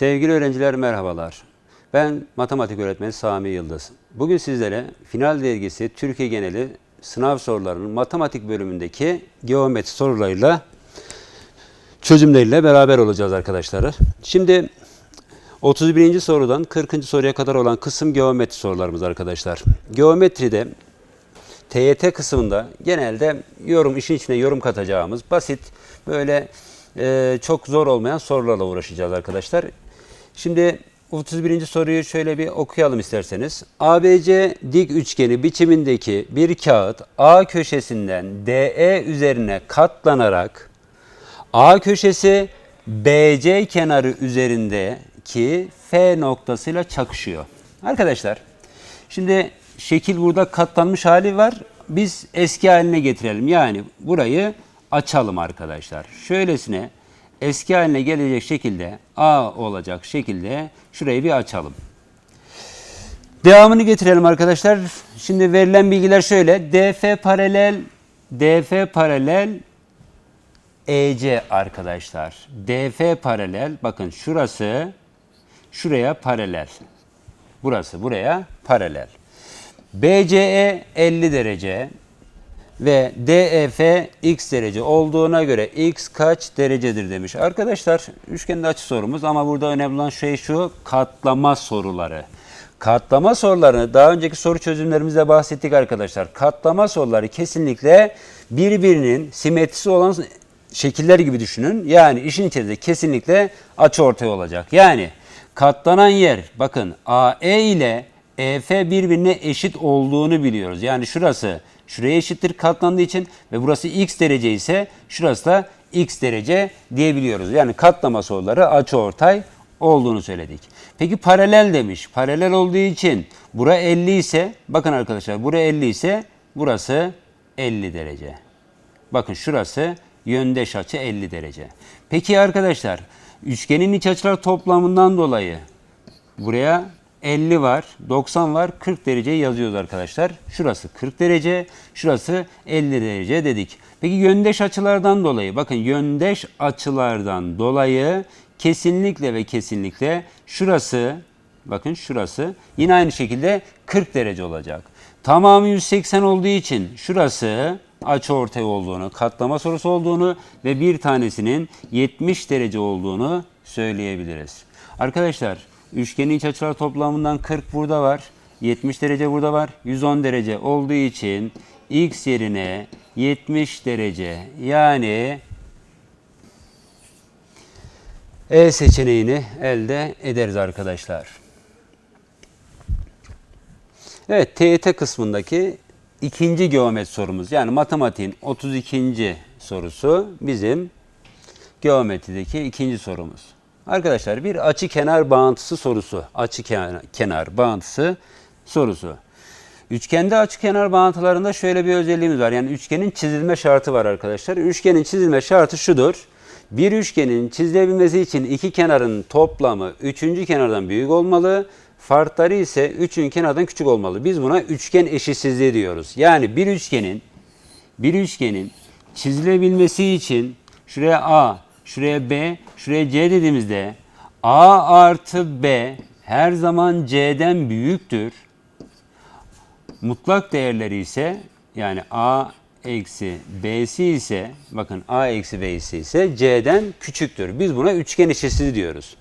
Sevgili öğrenciler merhabalar. Ben matematik öğretmeni Sami Yıldız. Bugün sizlere final dergisi Türkiye geneli sınav sorularının matematik bölümündeki geometri sorularıyla çözümleriyle beraber olacağız arkadaşlar. Şimdi 31. sorudan 40. soruya kadar olan kısım geometri sorularımız arkadaşlar. Geometride TYT kısmında genelde yorum işin içine yorum katacağımız basit böyle e, çok zor olmayan sorularla uğraşacağız arkadaşlar. Şimdi 31. soruyu şöyle bir okuyalım isterseniz. ABC dik üçgeni biçimindeki bir kağıt A köşesinden DE üzerine katlanarak A köşesi BC kenarı üzerindeki F noktasıyla çakışıyor. Arkadaşlar şimdi şekil burada katlanmış hali var. Biz eski haline getirelim. Yani burayı açalım arkadaşlar. Şöylesine eski haline gelecek şekilde A olacak şekilde şurayı bir açalım. Devamını getirelim arkadaşlar. Şimdi verilen bilgiler şöyle. DF paralel DF paralel EC arkadaşlar. DF paralel bakın şurası şuraya paralel. Burası buraya paralel. BCE 50 derece ve DEF x derece olduğuna göre x kaç derecedir demiş. Arkadaşlar üçgenin açı sorumuz ama burada önemli olan şey şu katlama soruları. Katlama sorularını daha önceki soru çözümlerimizde bahsettik arkadaşlar. Katlama soruları kesinlikle birbirinin simetrisi olan şekiller gibi düşünün. Yani işin içerisinde kesinlikle açı ortaya olacak. Yani katlanan yer bakın AE ile EF birbirine eşit olduğunu biliyoruz. Yani şurası şuraya eşittir katlandığı için ve burası x derece ise şurası da x derece diyebiliyoruz. Yani katlama soruları açıortay olduğunu söyledik. Peki paralel demiş. Paralel olduğu için bura 50 ise bakın arkadaşlar bura 50 ise burası 50 derece. Bakın şurası yöndeş açı 50 derece. Peki arkadaşlar üçgenin iç açılar toplamından dolayı buraya 50 var, 90 var, 40 derece yazıyoruz arkadaşlar. Şurası 40 derece, şurası 50 derece dedik. Peki yöndeş açılardan dolayı, bakın yöndeş açılardan dolayı kesinlikle ve kesinlikle şurası, bakın şurası yine aynı şekilde 40 derece olacak. Tamamı 180 olduğu için şurası açı ortay olduğunu, katlama sorusu olduğunu ve bir tanesinin 70 derece olduğunu söyleyebiliriz. Arkadaşlar Üçgenin iç açılar toplamından 40 burada var. 70 derece burada var. 110 derece olduğu için x yerine 70 derece yani E seçeneğini elde ederiz arkadaşlar. Evet TYT kısmındaki ikinci geometri sorumuz yani matematiğin 32. sorusu bizim geometrideki ikinci sorumuz. Arkadaşlar bir açı kenar bağıntısı sorusu. Açı kenar, kenar bağıntısı sorusu. Üçgende açı kenar bağıntılarında şöyle bir özelliğimiz var. Yani üçgenin çizilme şartı var arkadaşlar. Üçgenin çizilme şartı şudur. Bir üçgenin çizilebilmesi için iki kenarın toplamı üçüncü kenardan büyük olmalı. Farkları ise üçün kenardan küçük olmalı. Biz buna üçgen eşitsizliği diyoruz. Yani bir üçgenin bir üçgenin çizilebilmesi için şuraya A, şuraya B, şuraya C dediğimizde A artı B her zaman C'den büyüktür. Mutlak değerleri ise yani A eksi B'si ise bakın A eksi B'si ise C'den küçüktür. Biz buna üçgen eşitsizliği diyoruz.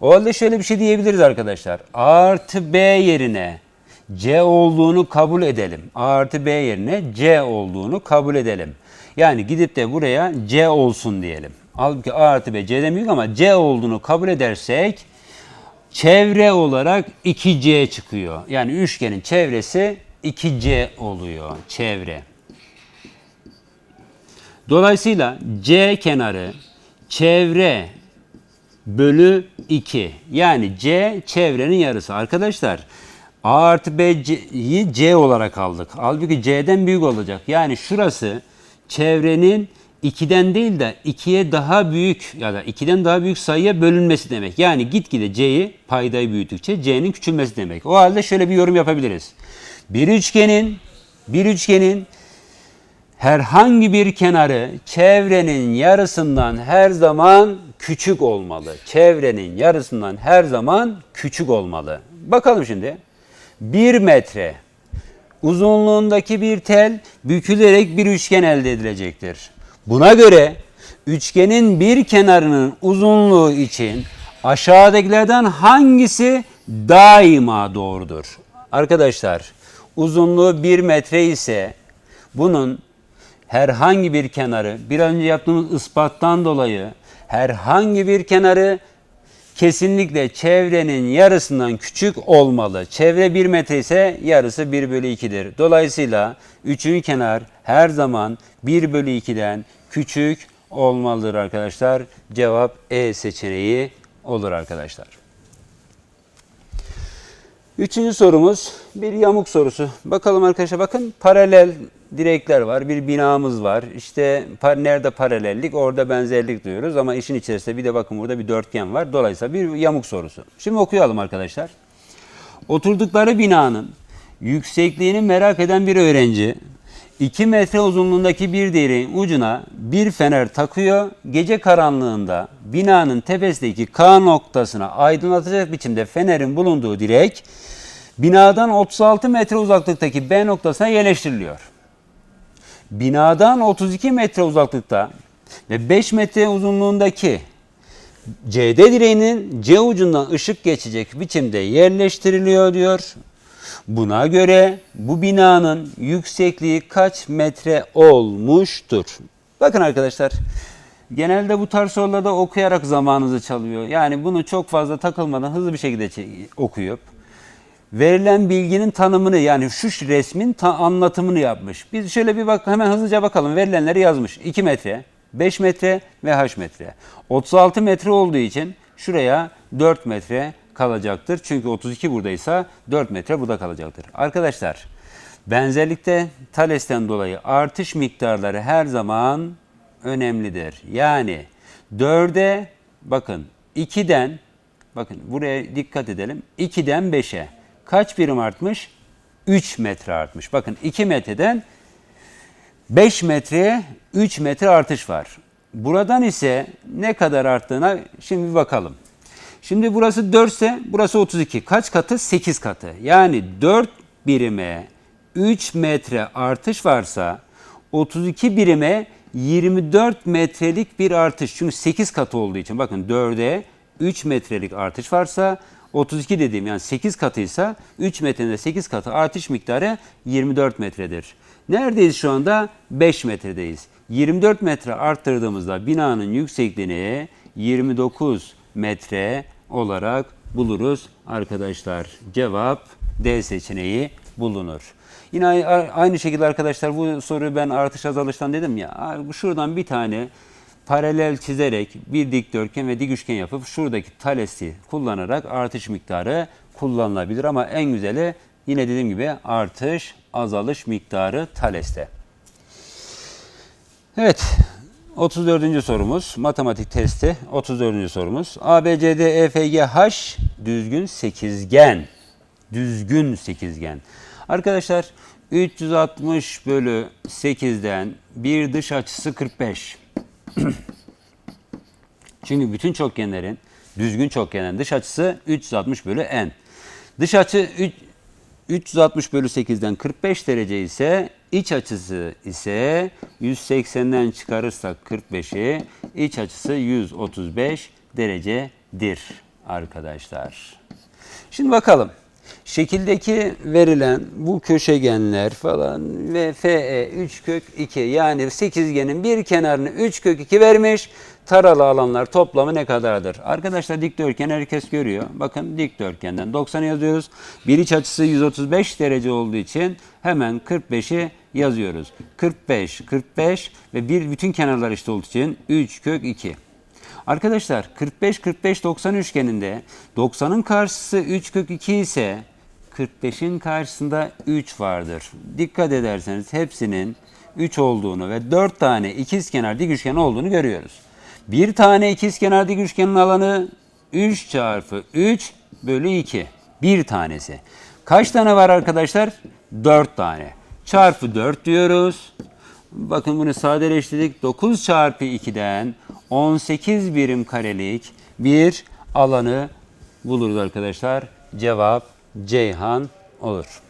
O halde şöyle bir şey diyebiliriz arkadaşlar. A artı B yerine C olduğunu kabul edelim. A artı B yerine C olduğunu kabul edelim. Yani gidip de buraya C olsun diyelim. Halbuki A artı B C'den büyük ama C olduğunu kabul edersek çevre olarak 2C çıkıyor. Yani üçgenin çevresi 2C oluyor. Çevre. Dolayısıyla C kenarı çevre bölü 2. Yani C çevrenin yarısı. Arkadaşlar A artı B'yi C olarak aldık. Halbuki C'den büyük olacak. Yani şurası çevrenin 2'den değil de 2'ye daha büyük ya da 2'den daha büyük sayıya bölünmesi demek. Yani gitgide C'yi paydayı büyüttükçe C'nin küçülmesi demek. O halde şöyle bir yorum yapabiliriz. Bir üçgenin bir üçgenin herhangi bir kenarı çevrenin yarısından her zaman küçük olmalı. Çevrenin yarısından her zaman küçük olmalı. Bakalım şimdi. 1 metre uzunluğundaki bir tel bükülerek bir üçgen elde edilecektir. Buna göre üçgenin bir kenarının uzunluğu için aşağıdakilerden hangisi daima doğrudur? Arkadaşlar uzunluğu 1 metre ise bunun herhangi bir kenarı bir önce yaptığımız ispattan dolayı herhangi bir kenarı kesinlikle çevrenin yarısından küçük olmalı. Çevre 1 metre ise yarısı 1 bölü 2'dir. Dolayısıyla üçüncü kenar her zaman 1 bölü 2'den küçük olmalıdır arkadaşlar. Cevap E seçeneği olur arkadaşlar. Üçüncü sorumuz bir yamuk sorusu. Bakalım arkadaşlar bakın paralel direkler var. Bir binamız var. İşte par- nerede paralellik orada benzerlik diyoruz ama işin içerisinde bir de bakın burada bir dörtgen var. Dolayısıyla bir yamuk sorusu. Şimdi okuyalım arkadaşlar. Oturdukları binanın yüksekliğini merak eden bir öğrenci 2 metre uzunluğundaki bir direğin ucuna bir fener takıyor. Gece karanlığında binanın tepesindeki K noktasına aydınlatacak biçimde fenerin bulunduğu direk binadan 36 metre uzaklıktaki B noktasına yerleştiriliyor. Binadan 32 metre uzaklıkta ve 5 metre uzunluğundaki CD direğinin C ucundan ışık geçecek biçimde yerleştiriliyor diyor. Buna göre bu binanın yüksekliği kaç metre olmuştur? Bakın arkadaşlar genelde bu tarz sorularda okuyarak zamanınızı çalıyor. Yani bunu çok fazla takılmadan hızlı bir şekilde okuyup verilen bilginin tanımını yani şu resmin ta- anlatımını yapmış. Biz şöyle bir bak hemen hızlıca bakalım verilenleri yazmış. 2 metre, 5 metre ve h metre. 36 metre olduğu için şuraya 4 metre kalacaktır. Çünkü 32 buradaysa 4 metre burada kalacaktır. Arkadaşlar benzerlikte Thales'ten dolayı artış miktarları her zaman önemlidir. Yani 4'e bakın 2'den bakın buraya dikkat edelim. 2'den 5'e kaç birim artmış? 3 metre artmış. Bakın 2 metreden 5 metreye 3 metre artış var. Buradan ise ne kadar arttığına şimdi bakalım. Şimdi burası 4 ise burası 32. Kaç katı? 8 katı. Yani 4 birime 3 metre artış varsa 32 birime 24 metrelik bir artış. Çünkü 8 katı olduğu için bakın 4'e 3 metrelik artış varsa 32 dediğim yani 8 katıysa 3 metrenin 8 katı artış miktarı 24 metredir. Neredeyiz şu anda? 5 metredeyiz. 24 metre arttırdığımızda binanın yüksekliğini 29 metre olarak buluruz arkadaşlar. Cevap D seçeneği bulunur. Yine ay- aynı şekilde arkadaşlar bu soruyu ben artış azalıştan dedim ya. Şuradan bir tane paralel çizerek bir dikdörtgen ve dik üçgen yapıp şuradaki talesi kullanarak artış miktarı kullanılabilir ama en güzeli yine dediğim gibi artış azalış miktarı taleste. Evet. 34. sorumuz matematik testi 34. sorumuz. ABCD EFGH düzgün sekizgen. Düzgün sekizgen. Arkadaşlar 360 bölü 8'den bir dış açısı 45. Çünkü bütün çokgenlerin düzgün çokgenlerin dış açısı 360 bölü n. Dış açı üç- 360 bölü 8'den 45 derece ise iç açısı ise 180'den çıkarırsak 45'i iç açısı 135 derecedir arkadaşlar. Şimdi bakalım. Şekildeki verilen bu köşegenler falan ve FE 3 kök 2 yani sekizgenin bir kenarını 3 kök 2 vermiş. Taralı alanlar toplamı ne kadardır? Arkadaşlar dikdörtgen herkes görüyor. Bakın dikdörtgenden 90 yazıyoruz. Bir iç açısı 135 derece olduğu için hemen 45'i yazıyoruz. 45, 45 ve bir bütün kenarlar eşit olduğu için 3 kök 2. Arkadaşlar 45 45 90 üçgeninde 90'ın karşısı 3 kök 2 ise 45'in karşısında 3 vardır. Dikkat ederseniz hepsinin 3 olduğunu ve 4 tane ikizkenar dik üçgen olduğunu görüyoruz. Bir tane ikizkenar dik üçgenin alanı 3 çarpı 3 bölü 2. Bir tanesi. Kaç tane var arkadaşlar? 4 tane. Çarpı 4 diyoruz. Bakın bunu sadeleştirdik. 9 çarpı 2'den 18 birim karelik bir alanı buluruz arkadaşlar. Cevap Ceyhan olur.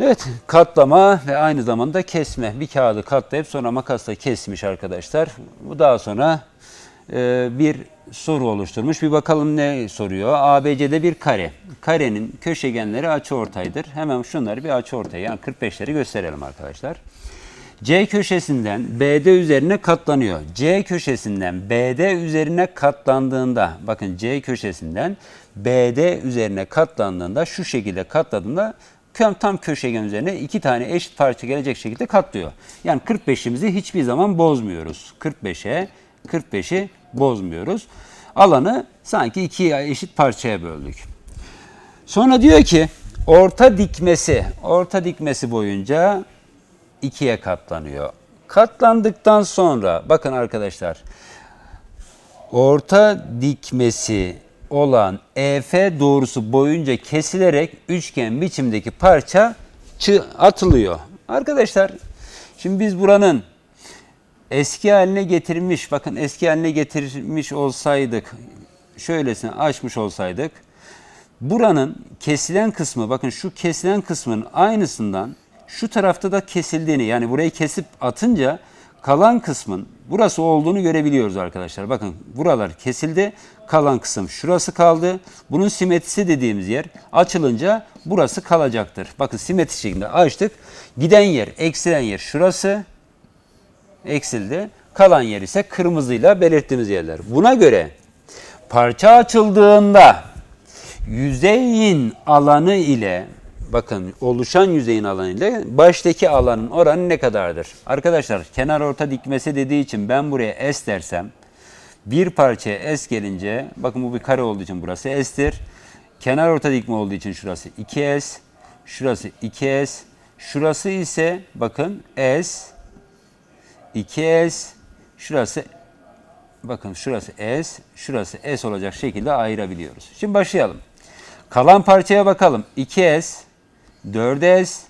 Evet, katlama ve aynı zamanda kesme. Bir kağıdı katlayıp sonra makasla kesmiş arkadaşlar. Bu daha sonra e, bir soru oluşturmuş. Bir bakalım ne soruyor. ABC'de bir kare. Karenin köşegenleri açıortaydır. Hemen şunları bir açıortay yani 45'leri gösterelim arkadaşlar. C köşesinden BD üzerine katlanıyor. C köşesinden BD üzerine katlandığında bakın C köşesinden BD üzerine katlandığında şu şekilde katladığında tam köşegen üzerine iki tane eşit parça gelecek şekilde katlıyor. Yani 45'imizi hiçbir zaman bozmuyoruz. 45'e 45'i bozmuyoruz. Alanı sanki iki eşit parçaya böldük. Sonra diyor ki orta dikmesi, orta dikmesi boyunca ikiye katlanıyor. Katlandıktan sonra bakın arkadaşlar orta dikmesi olan EF doğrusu boyunca kesilerek üçgen biçimdeki parça atılıyor. Arkadaşlar şimdi biz buranın eski haline getirmiş bakın eski haline getirmiş olsaydık şöylesine açmış olsaydık buranın kesilen kısmı bakın şu kesilen kısmın aynısından şu tarafta da kesildiğini yani burayı kesip atınca kalan kısmın burası olduğunu görebiliyoruz arkadaşlar. Bakın buralar kesildi. Kalan kısım şurası kaldı. Bunun simetrisi dediğimiz yer açılınca burası kalacaktır. Bakın simetri şeklinde açtık. Giden yer, eksilen yer şurası eksildi. Kalan yer ise kırmızıyla belirttiğimiz yerler. Buna göre parça açıldığında yüzeyin alanı ile bakın oluşan yüzeyin alanı ile baştaki alanın oranı ne kadardır? Arkadaşlar kenar orta dikmesi dediği için ben buraya S dersem bir parçaya S gelince bakın bu bir kare olduğu için burası S'tir. Kenar orta dikme olduğu için şurası 2S, şurası 2S, şurası ise bakın S, 2S, şurası bakın şurası S, şurası S olacak şekilde ayırabiliyoruz. Şimdi başlayalım. Kalan parçaya bakalım. 2S, 4S,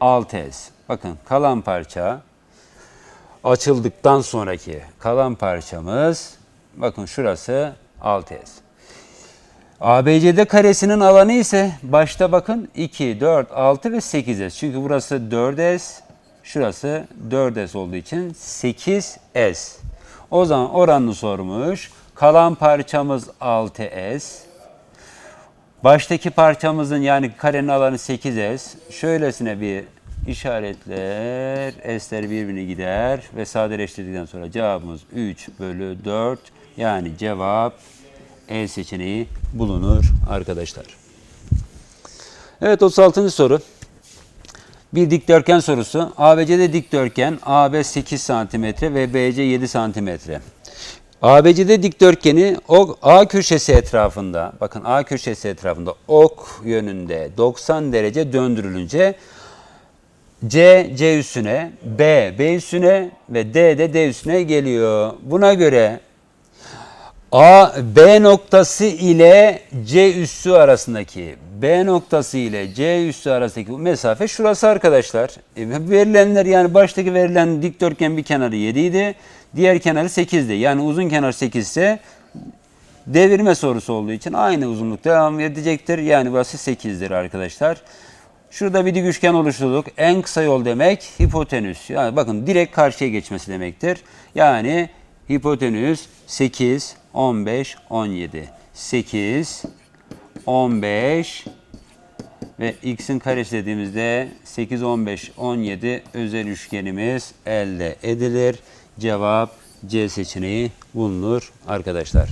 6S. Bakın kalan parça açıldıktan sonraki kalan parçamız bakın şurası 6S. ABCD karesinin alanı ise başta bakın 2, 4, 6 ve 8S. Çünkü burası 4S, şurası 4S olduğu için 8S. O zaman oranını sormuş. Kalan parçamız 6S. Baştaki parçamızın yani karenin alanı 8S. Şöylesine bir işaretler, S'ler birbirini gider ve sadeleştirdikten sonra cevabımız 3 bölü 4. Yani cevap E seçeneği bulunur arkadaşlar. Evet 36. soru. Bir dikdörtgen sorusu. ABC'de dikdörtgen AB 8 cm ve BC 7 cm. ABC'de dikdörtgeni o A köşesi etrafında, bakın A köşesi etrafında ok yönünde 90 derece döndürülünce C, C üstüne, B, B üstüne ve D de D üstüne geliyor. Buna göre A, B noktası ile C üssü arasındaki B noktası ile C üssü arasındaki bu mesafe şurası arkadaşlar. E, verilenler yani baştaki verilen dikdörtgen bir kenarı 7 idi. Diğer kenarı 8'di. Yani uzun kenar 8 ise devirme sorusu olduğu için aynı uzunlukta devam edecektir. Yani burası 8'dir arkadaşlar. Şurada bir dik üçgen oluşturduk. En kısa yol demek hipotenüs. Yani bakın direkt karşıya geçmesi demektir. Yani hipotenüs 8, 15, 17. 8, 15 ve x'in karesi dediğimizde 8, 15, 17 özel üçgenimiz elde edilir. Cevap C seçeneği bulunur arkadaşlar.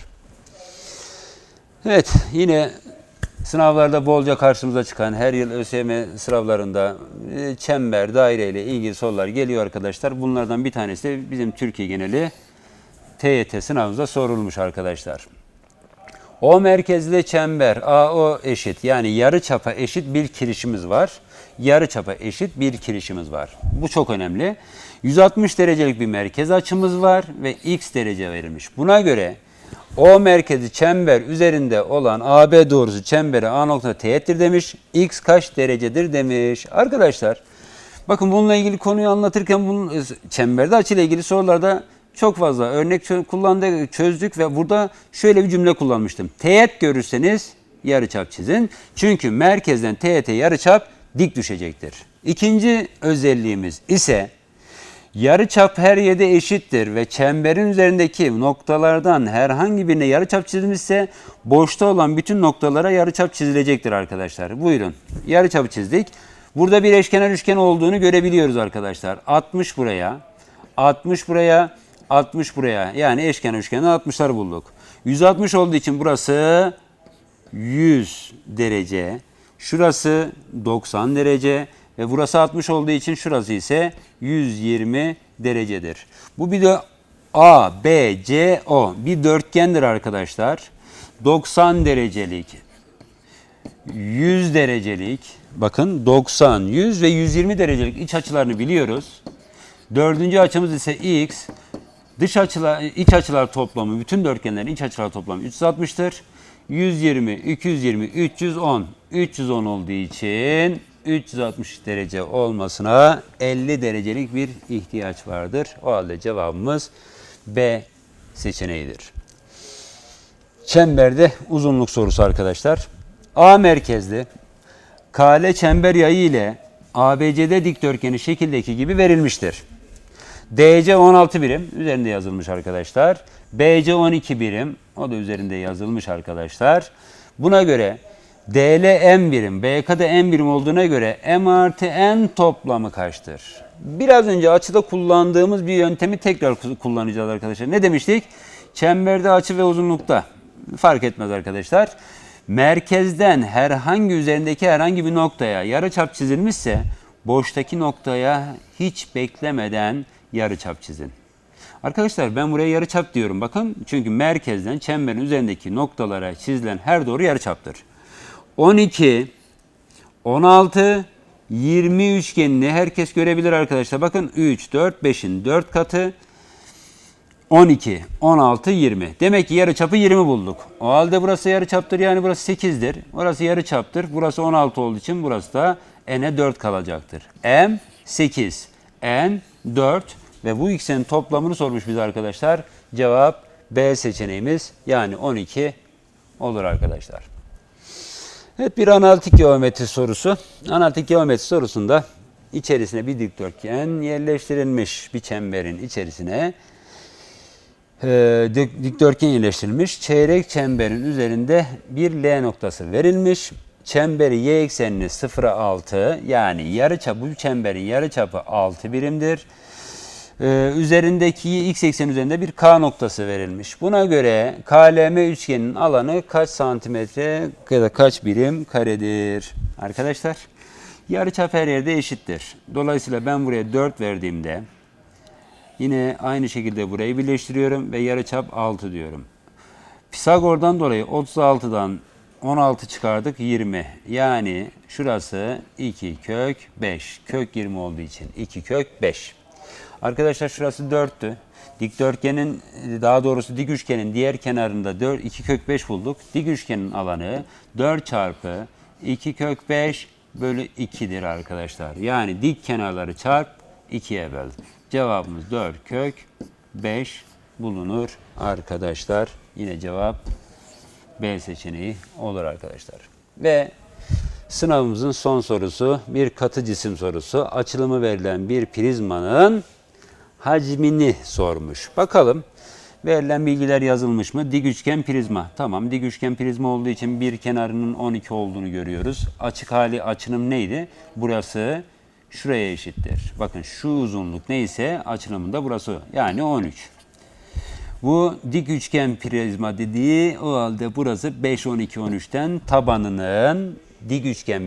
Evet yine sınavlarda bolca karşımıza çıkan her yıl ÖSYM sınavlarında e, çember, daire ile ilgili sorular geliyor arkadaşlar. Bunlardan bir tanesi de bizim Türkiye geneli TYT sınavımızda sorulmuş arkadaşlar. O merkezli çember AO eşit yani yarı çapa eşit bir kirişimiz var. Yarı çapa eşit bir kirişimiz var. Bu çok önemli. 160 derecelik bir merkez açımız var ve x derece verilmiş. Buna göre O merkezi çember üzerinde olan AB doğrusu çembere A nokta teğettir demiş. X kaç derecedir demiş. Arkadaşlar Bakın bununla ilgili konuyu anlatırken bunun çemberde açıyla ilgili sorularda çok fazla örnek kullandık, çözdük ve burada şöyle bir cümle kullanmıştım. Teğet görürseniz yarıçap çizin. Çünkü merkezden teğete yarıçap dik düşecektir. İkinci özelliğimiz ise Yarıçap her yerde eşittir ve çemberin üzerindeki noktalardan herhangi birine yarıçap çizilmişse boşta olan bütün noktalara yarıçap çizilecektir arkadaşlar. Buyurun. Yarıçapı çizdik. Burada bir eşkenar üçgen olduğunu görebiliyoruz arkadaşlar. 60 buraya, 60 buraya, 60 buraya. Yani eşkenar üçgenden 60'lar bulduk. 160 olduğu için burası 100 derece. Şurası 90 derece ve burası 60 olduğu için şurası ise 120 derecedir. Bu bir de A, B, C, O bir dörtgendir arkadaşlar. 90 derecelik, 100 derecelik, bakın 90, 100 ve 120 derecelik iç açılarını biliyoruz. Dördüncü açımız ise x. Dış açılar, iç açılar toplamı, bütün dörtgenlerin iç açılar toplamı 360'tır. 120, 220, 310. 310 olduğu için 360 derece olmasına 50 derecelik bir ihtiyaç vardır. O halde cevabımız B seçeneğidir. Çemberde uzunluk sorusu arkadaşlar. A merkezli kale çember yayı ile ABCD dikdörtgeni şekildeki gibi verilmiştir. DC 16 birim üzerinde yazılmış arkadaşlar. BC 12 birim o da üzerinde yazılmış arkadaşlar. Buna göre DL m birim, BK da m birim olduğuna göre m artı n toplamı kaçtır? Biraz önce açıda kullandığımız bir yöntemi tekrar kullanacağız arkadaşlar. Ne demiştik? Çemberde açı ve uzunlukta fark etmez arkadaşlar. Merkezden herhangi üzerindeki herhangi bir noktaya yarıçap çizilmişse boştaki noktaya hiç beklemeden yarıçap çizin. Arkadaşlar ben buraya yarıçap diyorum bakın. Çünkü merkezden çemberin üzerindeki noktalara çizilen her doğru yarıçaptır. 12, 16, 20 üçgenini herkes görebilir arkadaşlar. Bakın 3, 4, 5'in 4 katı 12, 16, 20. Demek ki yarı çapı 20 bulduk. O halde burası yarı çaptır yani burası 8'dir. Burası yarı çaptır. Burası 16 olduğu için burası da n'e 4 kalacaktır. m 8, n 4 ve bu ikisinin toplamını sormuş bize arkadaşlar. Cevap B seçeneğimiz yani 12 olur arkadaşlar. Evet bir analitik geometri sorusu. Analitik geometri sorusunda içerisine bir dikdörtgen yerleştirilmiş bir çemberin içerisine e, dik- dikdörtgen yerleştirilmiş. Çeyrek çemberin üzerinde bir L noktası verilmiş. Çemberi y eksenini 0'a 6 yani yarıçapı bu çemberin yarıçapı 6 birimdir. Ee, üzerindeki x eksen üzerinde bir k noktası verilmiş. Buna göre KLM üçgenin alanı kaç santimetre ya da kaç birim karedir? Arkadaşlar yarıçap her yerde eşittir. Dolayısıyla ben buraya 4 verdiğimde yine aynı şekilde burayı birleştiriyorum ve yarıçap 6 diyorum. Pisagor'dan dolayı 36'dan 16 çıkardık 20. Yani şurası 2 kök 5. Kök 20 olduğu için 2 kök 5. Arkadaşlar şurası 4'tü. Dikdörtgenin daha doğrusu dik üçgenin diğer kenarında 4 2 kök 5 bulduk. Dik üçgenin alanı 4 çarpı 2 kök 5 bölü 2'dir arkadaşlar. Yani dik kenarları çarp 2'ye böl. Cevabımız 4 kök 5 bulunur arkadaşlar. Yine cevap B seçeneği olur arkadaşlar. Ve sınavımızın son sorusu bir katı cisim sorusu. Açılımı verilen bir prizmanın hacmini sormuş. Bakalım verilen bilgiler yazılmış mı? Dik üçgen prizma. Tamam dik üçgen prizma olduğu için bir kenarının 12 olduğunu görüyoruz. Açık hali açınım neydi? Burası şuraya eşittir. Bakın şu uzunluk neyse açılımında burası yani 13. Bu dik üçgen prizma dediği o halde burası 5 12 13'ten tabanının dik üçgen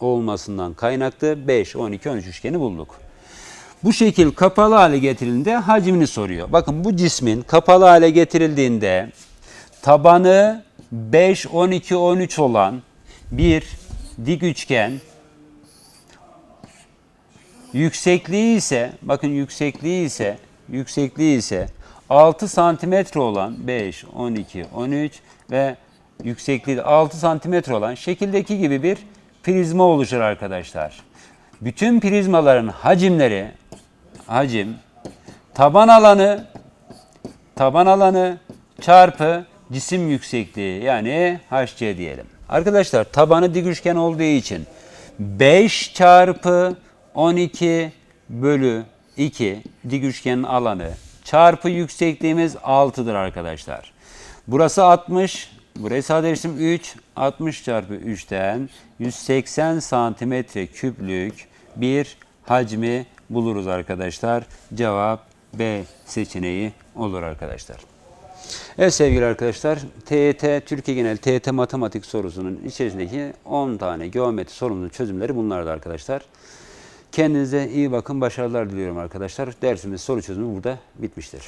olmasından kaynaklı 5 12 13 üçgeni bulduk. Bu şekil kapalı hale getirildiğinde hacmini soruyor. Bakın bu cismin kapalı hale getirildiğinde tabanı 5 12 13 olan bir dik üçgen Yüksekliği ise bakın yüksekliği ise yüksekliği ise 6 santimetre olan 5, 12, 13 ve yüksekliği de 6 santimetre olan şekildeki gibi bir prizma oluşur arkadaşlar. bütün prizmaların hacimleri hacim taban alanı taban alanı çarpı cisim yüksekliği yani HC diyelim. Arkadaşlar tabanı dik üçgen olduğu için 5 çarpı 12 bölü 2 dik üçgenin alanı çarpı yüksekliğimiz 6'dır arkadaşlar. Burası 60, burayı sadeleştim 3, 60 çarpı 3'ten 180 santimetre küplük bir hacmi buluruz arkadaşlar. Cevap B seçeneği olur arkadaşlar. Evet sevgili arkadaşlar, TYT, Türkiye Genel TYT Matematik sorusunun içerisindeki 10 tane geometri sorumuzun çözümleri bunlardı arkadaşlar. Kendinize iyi bakın, başarılar diliyorum arkadaşlar. Dersimiz soru çözümü burada bitmiştir.